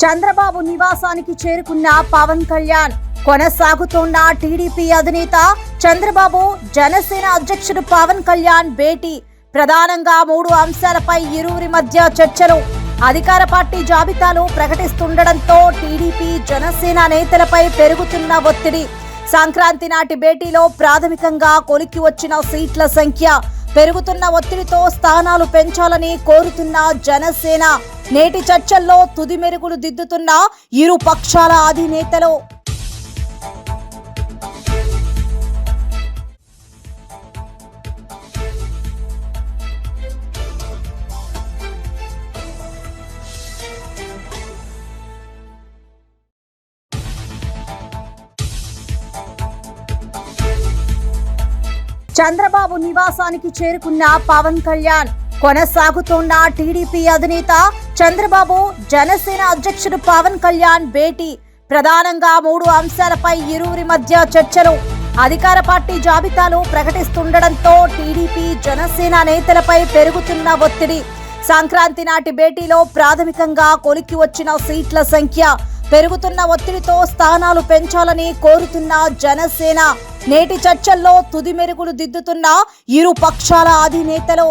చంద్రబాబు నివాసానికి చేరుకున్న పవన్ కళ్యాణ్ కొనసాగుతున్న టీడీపీ అధినేత చంద్రబాబు జనసేన అధ్యక్షుడు పవన్ కళ్యాణ్ భేటీ. ప్రధానంగా మూడు అంశాలపై ఇరువురి మధ్య చర్చలు. అధికార పార్టీ జాబితాలు ప్రకటిస్తుండటంతో టీడీపీ జనసేన నేతలపై పెరుగుతున్న ఒత్తిడి. సంక్రాంతి నాటి భేటీలో ప్రాథమికంగా కొలిక్కి వచ్చిన సీట్ల సంఖ్య. పెరుగుతున్న ఒత్తిడితో స్థానాలు పెంచాలని కోరుతున్న జనసేన. నేటి చర్చల్లో తుది మెరుగులు దిద్దుతున్న ఇరు పక్షాల అధినేతలు. చంద్రబాబు నివాసానికి చేరుకున్న పవన్ కళ్యాణ్. కొనసాగుతున్న టీడీపీ అధినేత చంద్రబాబు జనసేన అధ్యక్షుడు పవన్ కళ్యాణ్ భేటీ. ప్రధానంగా మూడు అంశాలపై ఇరువురి మధ్య చర్చలు. అధికార పార్టీ జాబితాలు ప్రకటిస్తుండటంతో టీడీపీ జనసేన నేతలపై పెరుగుతున్న ఒత్తిడి. సంక్రాంతి నాటి భేటీలో ప్రాథమికంగా కొలికి వచ్చిన సీట్ల సంఖ్య. పెరుగుతున్న ఒత్తిడితో స్థానాలు పెంచాలని కోరుతున్న జనసేన. నేటి చర్చల్లో తుది మెరుగులు దిద్దుతున్న ఇరు పక్షాల అధినేతలు.